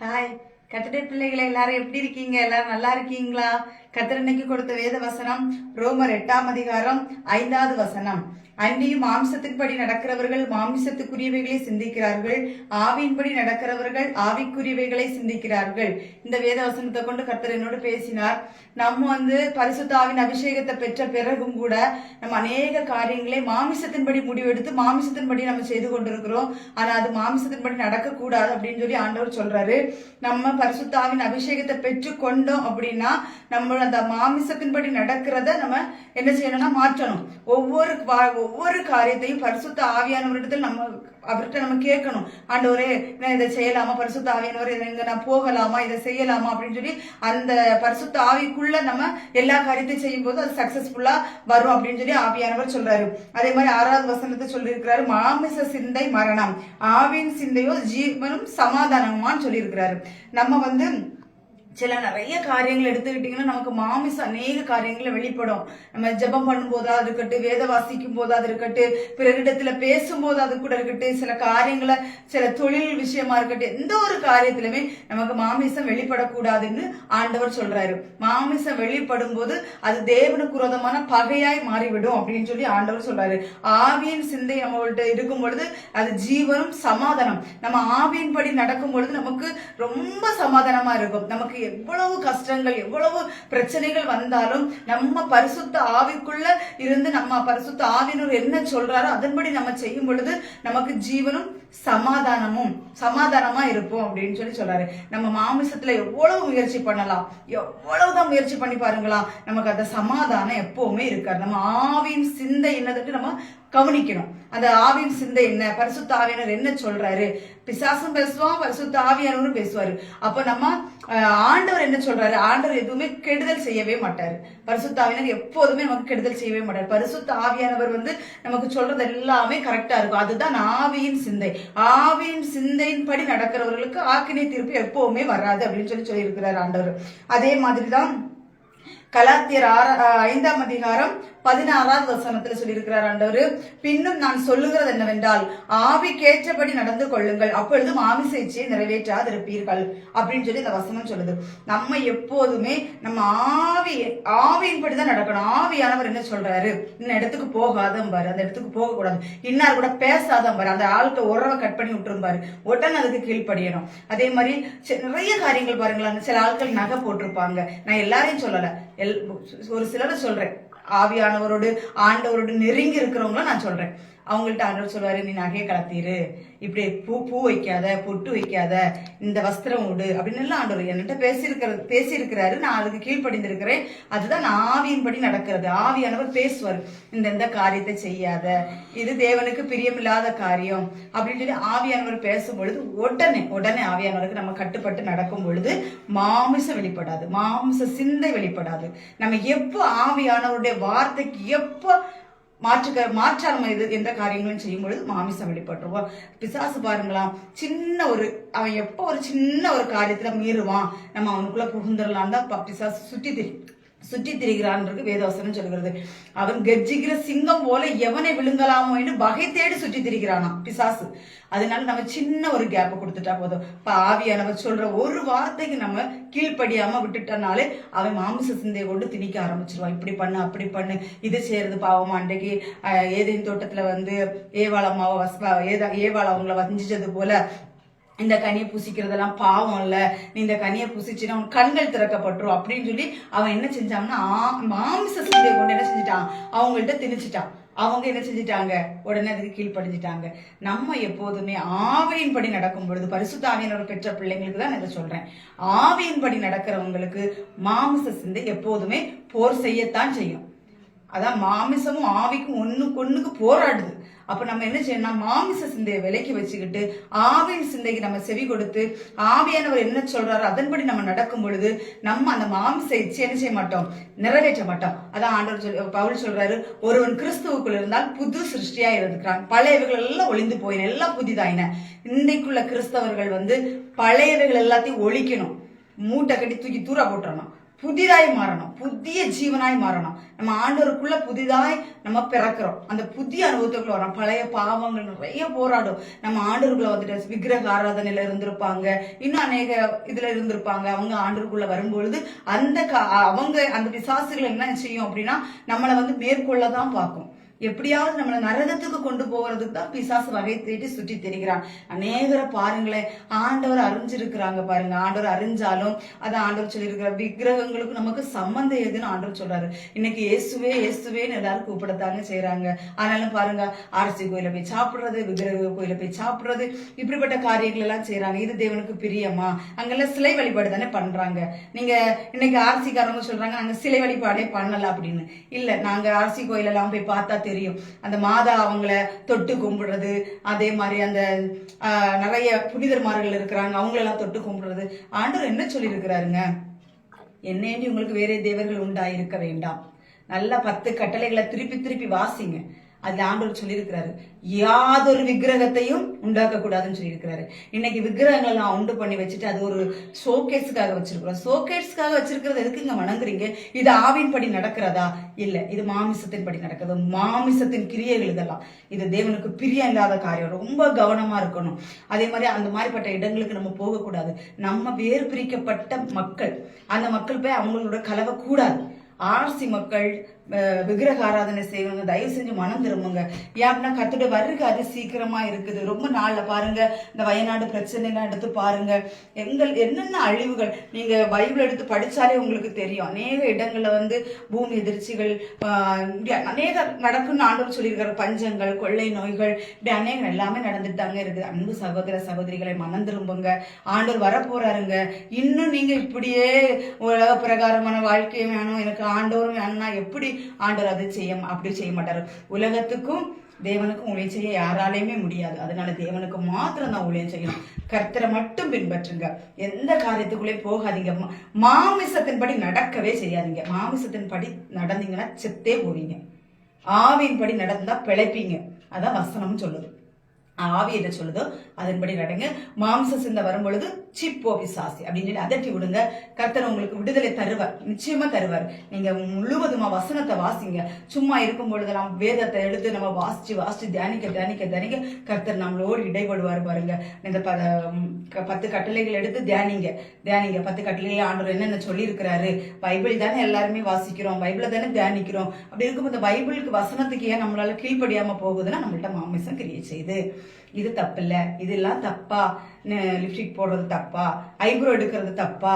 Hi கட்டிட பிள்ளைகளை எல்லாரும் எப்படி இருக்கீங்க? எல்லாரும் நல்லா இருக்கீங்களா? கத்தர் இன்னைக்கு கொடுத்த வேத வசனம் ரோமர் எட்டாம் அதிகாரம் ஐந்தாவது வசனம். அன்றியும் மாம்சத்தின்படி நடக்கிறவர்கள் மாமிசத்துக்குரியவைகளை சிந்திக்கிறார்கள். ஆவியின்படி நடக்கிறவர்கள் ஆவிக்குரியவைகளை சிந்திக்கிறார்கள். இந்த வேத வசனத்தை கொண்டு கர்த்தர் என்னோடு பேசினார். நம்ம வந்து பரிசுத்தாவின் அபிஷேகத்தை பெற்ற பிறகும் கூட நம்ம அநேக காரியங்களை மாமிசத்தின்படி முடிவெடுத்து மாமிசத்தின்படி நம்ம செய்து கொண்டிருக்கிறோம். ஆனா அது மாமிசத்தின்படி நடக்கக்கூடாது அப்படின்னு சொல்லி ஆண்டவர் சொல்றாரு. நம்ம பரிசுத்தாவின் அபிஷேகத்தை பெற்று கொண்டோம் அப்படின்னா நம்ம அந்த மாமிசத்தின்படி நடக்கிறத நம்ம என்ன செய்யணும்னா மாற்றணும். ஒவ்வொரு ஒவ்வொரு காரியத்தையும் பரிசுத்த ஆவியானவரிடத்தில் நம்ம அவர்கிட்ட நம்ம கேட்கணும். ஆண்டவரே நான் இதை செய்யலாமா? பரிசுத்த ஆவியானவர் இதை இங்க நான் போகலாமா? இதை செய்யலாமா? அப்படின்னு சொல்லி அந்த பரிசுத்த ஆவிக்குள்ள நம்ம எல்லா காரியத்தையும் செய்யும் போது அது சக்சஸ்ஃபுல்லா வரும் அப்படின்னு சொல்லி ஆவியானவர் சொல்றாரு. அதே மாதிரி ஆறாவது வசனத்தை சொல்லியிருக்கிறாரு. மாமிச சிந்தை மரணம். ஆவின் சிந்தையோ ஜீவனும் சமாதானமான்னு சொல்லியிருக்கிறாரு. நம்ம வந்து சில நிறைய காரியங்கள் எடுத்துக்கிட்டிங்கன்னா நமக்கு மாமிசம் அநேக காரியங்களை வெளிப்படும். நம்ம ஜெபம் பண்ணும்போதா இருக்கட்டும் வேத வாசிக்கும் போதா அது இருக்கட்டும் பிறரிடத்துல பேசும்போது அது கூட இருக்கட்டும் சில காரியங்களை சில தொழில் விஷயமா இருக்கட்டும் எந்த ஒரு காரியத்திலுமே நமக்கு மாமிசம் வெளிப்படக்கூடாதுன்னு ஆண்டவர் சொல்றாரு. மாமிசம் வெளிப்படும் போது அது தேவனுக்கு குரோதமான பகையாய் மாறிவிடும் அப்படின்னு சொல்லி ஆண்டவர் சொல்றாரு. ஆவியின் சிந்தை நம்மள்கிட்ட இருக்கும் பொழுது அது ஜீவனும் சமாதானம். நம்ம ஆவியின் படி நடக்கும் பொழுது நமக்கு ரொம்ப சமாதானமா இருக்கும். நமக்கு எவ்வளவு கஷ்டங்கள் எவ்வளவு பிரச்சனைகள் வந்தாலும் நம்ம பரிசுத்த ஆவிக்குள்ள இருந்து நம்ம பரிசுத்த ஆவியினர் என்ன சொல்றாரோ அதன்படி நம்ம செய்யும் பொழுது நமக்கு ஜீவனும் சமாதானமும் சமாதானமா இருப்போம் அப்படின்னு சொல்லி சொல்றாரு. நம்ம மாமிசத்துல எவ்வளவு முயற்சி பண்ணலாம்? எவ்வளவுதான் முயற்சி பண்ணி பாருங்களா? நமக்கு அந்த சமாதானம் எப்பவுமே இருக்காது. நம்ம ஆவியின் சிந்தை என்னதுன்னு நம்ம கவனிக்கணும். அந்த ஆவியின் சிந்தை என்ன? பரிசுத்த ஆவியானவர் என்ன சொல்றாரு? பிசாசும் பேசுவான் பரிசுத்த ஆவியானவரும் பேசுவாரு. அப்ப நம்ம ஆண்டவர் என்ன சொல்றாரு? ஆண்டவர் எதுவுமே கெடுதல் செய்யவே மாட்டாரு. பரிசுத்த ஆவியானவர் எப்போதுமே நமக்கு கெடுதல் செய்யவே மாட்டார். பரிசுத்த ஆவியானவர் வந்து நமக்கு சொல்றது எல்லாமே கரெக்டா இருக்கும். அதுதான் ஆவியின் சிந்தை. ஆவியின் சிந்தையின் படி நடக்கிறவர்களுக்கு ஆக்கினை தீர்ப்பு எப்பவுமே வராது அப்படின்னு சொல்லி சொல்லியிருக்கிறார் ஆண்டவர். அதே மாதிரிதான் கலாத்தியர் ஆற ஐந்தாம் அதிகாரம் பதினாறாவது வசனத்துல சொல்லியிருக்கிறார் ஆண்டவர் பின்னும் நான் சொல்லுகிறது என்னவென்றால் ஆவிக்கேற்றபடி நடந்து கொள்ளுங்கள் அப்பொழுது மாமிச இச்சையை நிறைவேற்றாதிருப்பீர்கள் அப்படின்னு சொல்லி இந்த வசனம் சொல்லுது. நம்ம எப்போதுமே நம்ம ஆவி ஆவியின்படி தான் நடக்கணும். ஆவியானவர் என்ன சொல்றாரு? இந்த இடத்துக்கு போகாதம்பாரு அந்த இடத்துக்கு போக கூடாது இன்னார் கூட பேசாதம்பாரு அந்த ஆளுக்கு உறவை கட் பண்ணி விட்டுரும்பாரு உடனே அதுக்கு கீழ்ப்படியணும். அதே மாதிரி நிறைய காரியங்கள் பாருங்களேன் சில ஆட்கள் நகை போட்டிருப்பாங்க. நான் எல்லாரையும் சொல்லல. எல் ஒரு சிலரை சொல்றேன். ஆவியானவரோடு ஆண்டவரோடு நெருங்கி இருக்கிறவங்கள நான் சொல்றேன். அவங்கள்ட்ட ஆண்டவர் சொல்லுவாரு நீ நகையை கலத்திரு இப்படி பூ பூ வைக்காத பொட்டு வைக்காத இந்த வஸ்திரம் உடு. அப்படின்னு எல்லாம் ஆண்டவர் என்கிட்ட பேசியிருக்கிறது பேசியிருக்கிறாரு. நான் அதுக்கு கீழ்ப்படிந்திருக்கிறேன். அதுதான் நான் ஆவியின்படி நடக்கிறது. ஆவியானவர் பேசுவார். இந்த இந்த காரியத்தை செய்யாத. இது தேவனுக்கு பிரியமில்லாத காரியம். அப்படின்னு சொல்லி ஆவியானவர் பேசும் பொழுது உடனே உடனே ஆவியானவருக்கு நம்ம கட்டுப்பட்டு நடக்கும் பொழுது மாமிசம் வெளிப்படாது. மாமிச சிந்தை வெளிப்படாது. நம்ம எப்போ ஆவியானவருடைய வார்த்தைக்கு எப்போ மாற்றுக்க மாற்றா நம்ம இது எந்த காரியங்களும் செய்யும் பொழுது மாமிசம் வெளிப்பட்டுருவோம். பிசாசு பாருங்களாம் சின்ன ஒரு அவன் எப்போ ஒரு சின்ன ஒரு காரியத்துல மீறுவான் நம்ம அவனுக்குள்ள புகுந்துடலாம் தான் ப- பிசாசு சுற்றி திரி சுற்றி திரிகிறான்றது வேதவசனம் சொல்கிறது அவன் கர்ஜிக்கிற சிங்கம் போல எவனை விழுங்கலாமோ என்று வகை தேடி சுற்றி திரிகிறானா பிசாசு. அதனால நம்ம சின்ன ஒரு கேப்பை கொடுத்துட்டா போதும். இப்ப ஆவியானவர் சொல்ற ஒரு வார்த்தைக்கு நம்ம கீழ்ப்படியாம விட்டுட்டனாலே அவன் மாமிச சிந்தையை கொண்டு திணிக்க ஆரம்பிச்சிருவான். இப்படி பண்ணு அப்படி பண்ணு இது செய்யறது பாவம் அன்றைக்கு ஏதேன் தோட்டத்துல வந்து ஏவாளம்மாவை வச ஏதா ஏவாள அவங்கள வஞ்சிச்சது போல இந்த கனியை புசிக்கிறதெல்லாம் பாவம் இல்ல. நீ இந்த கனியை புசிச்சுன்னா உன் கண்கள் திறக்கப்பட்டுரும் அப்படின்னு சொல்லி அவன் என்ன செஞ்சான்னா மாமிச சிந்தையை கொண்டு என்ன செஞ்சுட்டான்? அவங்கள்ட்ட திணிச்சிட்டான். அவங்க என்ன செஞ்சுட்டாங்க? உடனே அதுக்கு கீழ்ப்படிஞ்சிட்டாங்க. நம்ம எப்போதுமே ஆவியின்படி நடக்கும் பொழுது பரிசுத்த பெற்ற பிள்ளைங்களுக்கு தான் நான் இதை சொல்றேன். ஆவியின்படி நடக்கிறவங்களுக்கு மாமிச சிந்தை எப்போதுமே போர் செய்யத்தான் செய்யும். அதான் மாமிசமும் ஆவிக்கும் ஒண்ணுக்கு கொன்னுக்கு போராடுது. அப்ப நம்ம என்ன செய்யணும் மாமிச சிந்தையை விலக்கி வச்சுக்கிட்டு ஆவியின் சிந்தைக்கு நம்ம செவி கொடுத்து ஆவியானவர் என்ன சொல்றாரு அதன்படி நம்ம நடக்கும் பொழுது நம்ம அந்த மாமிச இச்சை என்ன செய்ய மாட்டோம்? நிறைவேற்ற மாட்டோம். அதான் ஆண்டவர் சொல் பவுல் சொல்றாரு ஒருவன் கிறிஸ்துவுக்குள் இருந்தால் புது சிருஷ்டியா இருக்கிறான். பழையவைகள் எல்லாம் ஒளிந்து போயின எல்லாம் புதிதாயின. இன்றைக்குள்ள கிறிஸ்தவர்கள் வந்து பழையவைகள் எல்லாத்தையும் ஒழிக்கணும். மூட்டை கட்டி தூக்கி தூர போட்டுறணும். புதிதாய் மாறணும். புதிய ஜீவனாய் மாறணும். நம்ம ஆண்டவருக்குள்ள புதிதாய் நம்ம பிறக்கிறோம். அந்த புதிய அனுபவத்துக்குள்ள வரோம். பழைய பாவங்கள் நிறைய போராடும். நம்ம ஆண்டவர்களை வந்துட்டு விக்கிரக ஆராதனையில இருந்திருப்பாங்க. இன்னும் அநேக இதுல இருந்திருப்பாங்க. அவங்க ஆண்டவருக்குள்ள வரும்பொழுது அந்த கா- அவங்க அந்த பிசாசுகள் என்ன செய்யும் அப்படின்னா நம்மளை வந்து மேற்கொள்ள தான் பார்க்கும். எப்படியாவது நம்மளை நரகத்துக்கு கொண்டு போகிறதுக்கு தான் பிசாசு வகை தேடி சுற்றி தெரிகிறான். அநேகரை பாருங்களேன் ஆண்டவர் அறிஞ்சிருக்கிறாங்க பாருங்க. ஆண்டவர் அறிஞ்சாலும் அதை ஆண்டவர் சொல்லியிருக்கிற விக்கிரகங்களுக்கு நமக்கு சம்பந்தம் எதுன்னு ஆண்டவர் சொல்றாரு. இன்னைக்கு இயேசுவே இயேசுவேன்னு எல்லாரும் கூப்பிடத்தாங்க செய்யறாங்க ஆனாலும் பாருங்க ஆர்சி கோயில போய் சாப்பிடுறது விக்கிரக கோயில போய் சாப்பிடுறது இப்படிப்பட்ட காரியங்கள் எல்லாம் செய்யறாங்க இது தேவனுக்கு பிரியமா? அங்கெல்லாம் சிலை வழிபாடு தானே பண்றாங்க. நீங்க இன்னைக்கு ஆர்சிக்காரங்க சொல்றாங்க நாங்க சிலை வழிபாடே பண்ணல அப்படின்னு. இல்ல நாங்க ஆர்சி கோயிலெல்லாம் போய் பார்த்தா தெரியும். அந்த மாதா அவங்கள தொட்டு கும்பிடுறது அதே மாதிரி அந்த ஆஹ், நிறைய புனிதர்மார்கள் இருக்கிறாங்க அவங்களெல்லாம் தொட்டு கும்பிடுறது. ஆண்டவர் என்ன சொல்லியிருக்கிறாருங்க? என்னேண்டி உங்களுக்கு வேறே தேவர்கள் உண்டா இருக்க வேண்டாம். நல்ல பத்து கட்டளைகளை திருப்பி திருப்பி வாசிங்க. அதுல ஆண்டவர் சொல்லியிருக்கிறாரு. யாதொரு விக்கிரகத்தையும் உண்டாக்க கூடாதுன்னு சொல்லியிருக்கிறாரு. இன்னைக்கு விக்கிரகங்கள் எல்லாம் உண்டு பண்ணி வச்சுட்டு அது ஒரு ஷோகேஸுக்காக வச்சிருக்கிறோம். ஷோகேஸ்க்காக வச்சிருக்கிறது எதுக்கு இங்க வணங்குறீங்க? இது ஆவின் படி நடக்கிறதா? இல்ல இது மாமிசத்தின் படி நடக்கிறது மாமிசத்தின் கிரியைகள் இதெல்லாம். இது தேவனுக்கு பிரியம் இல்லாத காரியம். ரொம்ப கவனமா இருக்கணும். அதே மாதிரி அந்த மாதிரிப்பட்ட இடங்களுக்கு நம்ம போகக்கூடாது. நம்ம வேறு பிரிக்கப்பட்ட மக்கள். அந்த மக்கள் போய் அவங்களோட கலவை கூடாது ஆர்சி மக்கள் விக்கிரக ஆராதனை செய்வங்க தயவு செஞ்சு மனம் திரும்புங்க. ஏன் அப்படின்னா கத்துட வர்றதுக்கு அது சீக்கிரமா இருக்குது. ரொம்ப நாள்ல பாருங்க இந்த வயநாடு பிரச்சனைலாம் எடுத்து பாருங்க. எங்கள் என்னென்ன அழிவுகள்? நீங்க பைபிள் எடுத்து படிச்சாலே உங்களுக்கு தெரியும். அநேக இடங்கள்ல வந்து பூமி எதிர்ச்சிகள் அநேக நடக்கும்னு ஆண்டவர் சொல்லியிருக்கிற பஞ்சங்கள் கொள்ளை நோய்கள் இப்படி அநேகம் எல்லாமே நடந்துட்டு தாங்க இருக்குது. அன்பு சகோதர சகோதரிகளை மனம் திரும்புங்க. ஆண்டவர் வரப்போறாருங்க. இன்னும் நீங்க இப்படியே உலக பிரகாரமான வாழ்க்கையும் வேணும். எனக்கு ஆண்டவரும் வேணும்னா எப்படி ஆண்டவர் அதை செய்ய அப்படி செய்ய மாட்டார். உலகத்துக்கும் தேவனுக்கும் ஊழியம் செய்ய யாராலையுமே முடியாது. அதனால தேவனுக்கு மாத்திரம் தான் ஊழியம் செய்யணும். கர்த்தரை மட்டும் பின்பற்றுங்க. எந்த காரியத்துக்குள்ளேயும் போகாதீங்க. மாமிசத்தின்படி நடக்கவே செய்யாதீங்க. மாமிசத்தின்படி நடந்தீங்கன்னா செத்தே போவீங்க. ஆவியின்படி நடந்தா பிழைப்பீங்க. அதான் வசனம் சொல்லுது. ஆவி என்ன சொல்லுதோ அதன்படி நடங்க. மாம்ச சிந்த வரும்பொழுது சிப்போ விசாசி அப்படின்னு சொல்லி அதட்டி விடுங்க. கர்த்தர் உங்களுக்கு விடுதலை தருவார். நிச்சயமா தருவார். நீங்க முழுவதுமா வசனத்தை வாசிங்க. சும்மா இருக்கும் பொழுதெல்லாம் வேதத்தை எடுத்து நம்ம வாசிச்சு வாசிச்சு தியானிக்க தியானிக்க தியானிக்க கர்த்தர் நம்மளோடு இடைபடுவார் பாருங்க. இந்த பத்து கட்டளைகள் எடுத்து தியானிங்க. தியானிங்க. பத்து கட்டளைகள் ஆண்டவர் என்னென்ன சொல்லியிருக்கிறாரு? பைபிள் தானே எல்லாருமே வாசிக்கிறோம். பைபிளை தானே தியானிக்கிறோம். அப்படி இருக்கும் இந்த பைபிளுக்கு வசனத்துக்கு ஏன் நம்மளால கீழ்ப்படியாம போகுதுன்னா நம்மள்ட்ட மாமிசம் கிரியை செய்யுது இது தப்பில்ல இதெல்லாம் தப்பா? லிப்ஸ்டிக் போடுறது தப்பா? ஐப்ரோ எடுக்கிறது தப்பா?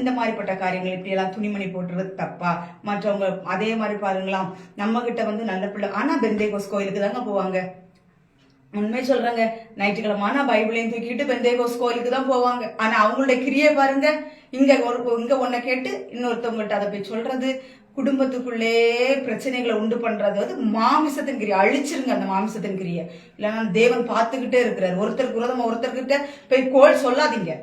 இந்த மாதிரிப்பட்ட காரியங்கள் இப்படி எல்லாம் துணிமணி போட்டுறது தப்பா? மற்றவங்க அதே மாதிரி பாருங்களாம் நம்ம கிட்ட வந்து நல்ல பிள்ளை ஆனா பெந்தேகோஸ் கோயிலுக்கு தாங்க போவாங்க. உண்மை சொல்றாங்க ஞாயிற்றுக்கிழமை ஆனா பைபிளையும் தூக்கிட்டு பெந்தேகோஸ் கோயிலுக்கு தான் போவாங்க. ஆனா அவங்களுடைய கிரியை பாருங்க இங்க ஒரு இங்க ஒன்ன கேட்டு இன்னொருத்தவங்கள்ட்ட அதை போய் சொல்றது குடும்பத்துக்குள்ளே பிரச்சனைகளை உண்டு பண்றது வந்து மாமிசத்தின் கிரியை அழிச்சிருங்க அந்த மாமிசத்தின் கிரியை இல்லைன்னா தேவன் பார்த்துக்கிட்டே இருக்கிறார். ஒருத்தருக்கு விரோதமா ஒருத்தர்கிட்ட போய் கோல் சொல்லாதீங்க.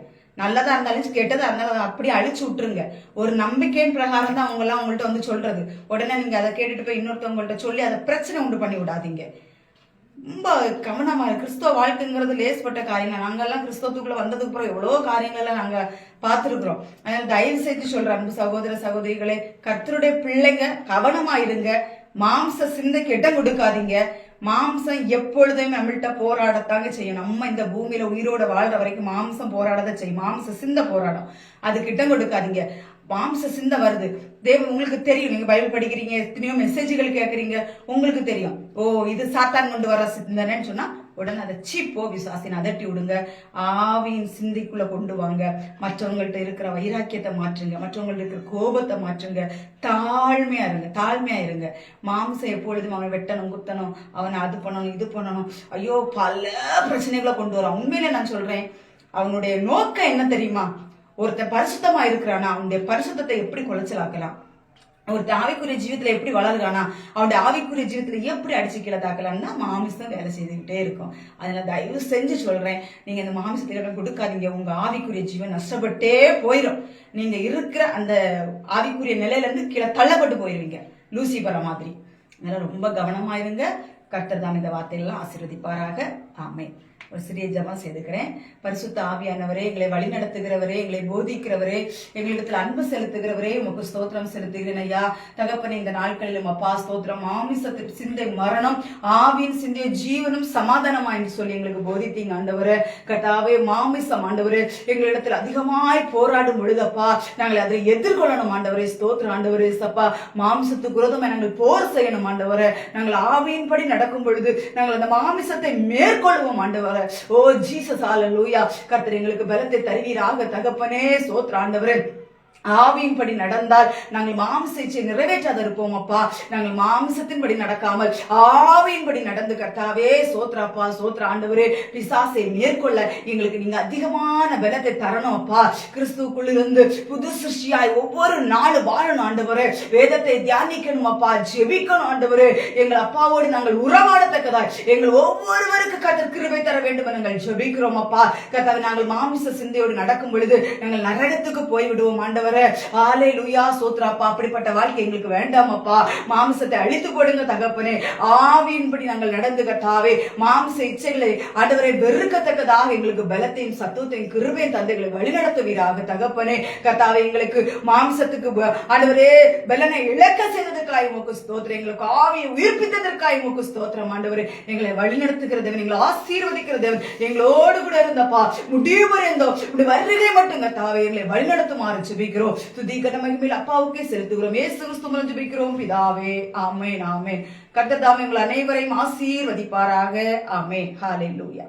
நல்லதா இருந்தாலும் கெட்டதா இருந்தாலும் அதை அப்படியே அழிச்சு விட்டுருங்க. ஒரு நம்பிக்கையின் பிரகாரம் தான் அவங்க எல்லாம் உங்கள்ட்ட வந்து சொல்றது. உடனே நீங்க அதை கேட்டுட்டு போய் இன்னொருத்தவங்கள்ட்ட சொல்லி அதை பிரச்சனை உண்டு பண்ணி விடாதீங்க. ரொம்ப கவனமா கிறிஸ்தவ வாழ்க்கைங்கிறது லேஸ்பட்ட காரியங்கள். நாங்கெல்லாம் கிறிஸ்தவத்துக்குள்ள வந்ததுக்கு அப்புறம் எவ்வளோ காரியங்கள்லாம் நாங்க பார்த்துருக்குறோம். அதனால தயவு செய்து சொல்றேன் அன்பு சகோதர சகோதரிகளே கர்த்தருடைய பிள்ளைங்க கவனமா இருங்க. மாம்ச சிந்தைக்கு இடம் கொடுக்காதீங்க. மாம்சம் எப்பொழுதும் நம்மள்ட்ட போராடத்தாங்க செய்யும். நம்ம இந்த பூமியில உயிரோட வாழ்ற வரைக்கும் மாம்சம் போராடதான் செய்யும். மாம்ச சிந்தை போராடும். அதுக்கு இடம் கொடுக்காதீங்க. மாம்ச சிந்தை வருது. தேவன் உங்களுக்கு தெரியும். நீங்க பைபிள் படிக்கிறீங்க எத்தனையோ மெசேஜ்கள் கேட்குறீங்க உங்களுக்கு தெரியும். ஓ இது சாத்தான் கொண்டு வர சிந்தனைன்னு சொன்னா உடனே அதை சீப்போ விசுவாசின் அதட்டி விடுங்க. ஆவியின் சிந்தைக்குள்ள கொண்டு வாங்க. மற்றவங்கள்ட்ட இருக்கிற வைராக்கியத்தை மாற்றுங்க. மற்றவங்கள்ட்ட இருக்கிற கோபத்தை மாற்றுங்க. தாழ்மையா இருங்க. தாழ்மையா இருங்க. மாம்சம் எப்பொழுதும் அவனை வெட்டணும் குத்தணும். அவனை அது பண்ணணும் இது பண்ணணும். ஐயோ பல பிரச்சனைகளை கொண்டு வரான் உண்மையிலே நான் சொல்றேன் அவனுடைய நோக்கம் என்ன தெரியுமா? ஒருத்தன் பரிசுத்தமா இருக்கிறானா? அவனுடைய பரிசுத்தத்தை எப்படி குலைச்சலாக்கலாம்? ஒருத்தன் ஆவிக்குரிய ஜீவித்துல எப்படி வளருகானா அவனுடைய ஆவிக்குரிய ஜீவித்துல எப்படி அடிச்சு கீழே தாக்கலாம்னா மாமிசம் வேலை செய்துக்கிட்டே இருக்கும். அதனால தயவு செஞ்சு சொல்றேன் நீங்க இந்த மாமிசத்தை இடம் கொடுக்காதீங்க. உங்க ஆவிக்குரிய ஜீவன் நஷ்டப்பட்டே போயிடும் நீங்க இருக்கிற அந்த ஆவிக்குரிய நிலையில இருந்து கீழே தள்ளப்பட்டு போயிருவீங்க. லூசிபர மாதிரி. அதனால ரொம்ப கவனமா இருங்க. கர்த்தர் தான் இந்த வார்த்தையெல்லாம் ஆசீர்வதிப்பாராக. ஆமை ஒரு சிறிய ஜபம் செய்துக்கிறேன். பரிசுத்த ஆவியானவரே எங்களை வழி நடத்துகிறவரே எங்களை போதிக்கிறவரே எங்களிடத்தில் அன்பு செலுத்துகிறவரே உமக்கு ஸ்தோத்திரம் செலுத்துகிறேன் ஐயா. தகப்பனே இந்த நாட்களிலும் அப்பா ஸ்தோத்திரம். மாமிசத்தின் சிந்தை மரணம் ஆவியின் சிந்தை ஜீவனும் என்று சொல்லி எங்களுக்கு போதித்தீங்க ஆண்டவர். கட்டாவே மாமிசம் ஆண்டவர். எங்களிடத்தில் அதிகமாய் போராடும் பொழுதப்பா நாங்கள் அதை எதிர்கொள்ளணும் ஆண்டவரே. ஸ்தோத்திரம் ஆண்டவரே சப்பா. மாமிசத்துக்கு விரோதமாக நாங்கள் போர் செய்யணும் ஆண்டவரை. நாங்கள் ஆவியின்படி நடக்கும் பொழுது நாங்கள் அந்த மாமிசத்தை மேற்கொள்வோம் ஆண்டவர. ஓ ஜீசஸ் லூயா கர்த்தர் எங்களுக்கு பலத்தை தருவீராக தகப்பனே ஸ்தோத்திர ஆண்டவரே. ஆவியின்படி நடந்தால் நாங்கள் மாம்ச இச்சை நிறைவேற்றாத இருப்போம் அப்பா. நாங்கள் மாம்சத்தின்படி நடக்காமல் ஆவியின்படி நடந்து கர்த்தாவே சோத்ராப்பா சோத்ர ஆண்டவரே பிசாசை மேற்கொள்ள எங்களுக்கு நீங்க அதிகமான பலத்தை தரணும் அப்பா. கிறிஸ்துக்குள்ளிருந்து புது சிருஷ்டியாய் ஒவ்வொரு நாளும் வாழணும் ஆண்டவரே. வேதத்தை தியானிக்கணும் அப்பா. ஜெபிக்கணும் ஆண்டவரே. எங்கள் அப்பாவோடு நாங்கள் உறவாடத்தக்கதாய் எங்கள் ஒவ்வொருவருக்கு கத்தர் கிருபை தர வேண்டும் நாங்கள் ஜெபிக்கிறோம் அப்பா. கத்தாவை நாங்கள் மாமிச சிந்தையோடு நடக்கும் பொழுது நாங்கள் நரகத்துக்கு போய்விடுவோம் ஆண்டவரே. ஆலை லுயா சோத்ராப்பா அப்படிப்பட்ட வாழ்க்கை எங்களுக்கு வேண்டாம் அப்பா. அழித்து கொடுங்க தகப்பனே. ஆவியின்படி நாங்கள் நடந்து கத்தாவே. மாம்ச இச்சைகளை ஆண்டவரை வெறுக்கத்தக்கதாக எங்களுக்கு பலத்தையும் சத்துவத்தையும் கிருபையும் தந்தைகளை வழிநடத்துவீராக தகப்பனே. கத்தாவே எங்களுக்கு மாம்சத்துக்கு ப- ஆண்டவரே பலனை இழக்க செய்ததற்காய் உமக்கு ஸ்தோத்திரம். எங்களுக்கு ஆவியை உயிர்ப்பித்ததற்காய் உமக்கு ஸ்தோத்திரம். ஆண்டவரே எங்களை வழிநடத்துகிற தேவன் எங்களை ஆசீர்வதிக்கிற தேவன் எங்களோடு கூட இருந்தப்பா. முடிவு இருந்தோம் இப்படி வருகை மட்டும் கத்தாவே எங்களை வழிநடத்துமாறு ஜெபிக்கிறோம் துதி கன மகிமையில் அப்பாவுக்கே செலுத்துகிறோம் ஏசு கிறிஸ்து மூலம் ஜெபிக்கிறோம் பிதாவே ஆமேன் ஆமேன் கர்த்தர் தாமே உங்கள் அனைவரையும் ஆசீர்வதிப்பாராக ஆமேன் ஹாலே லூயா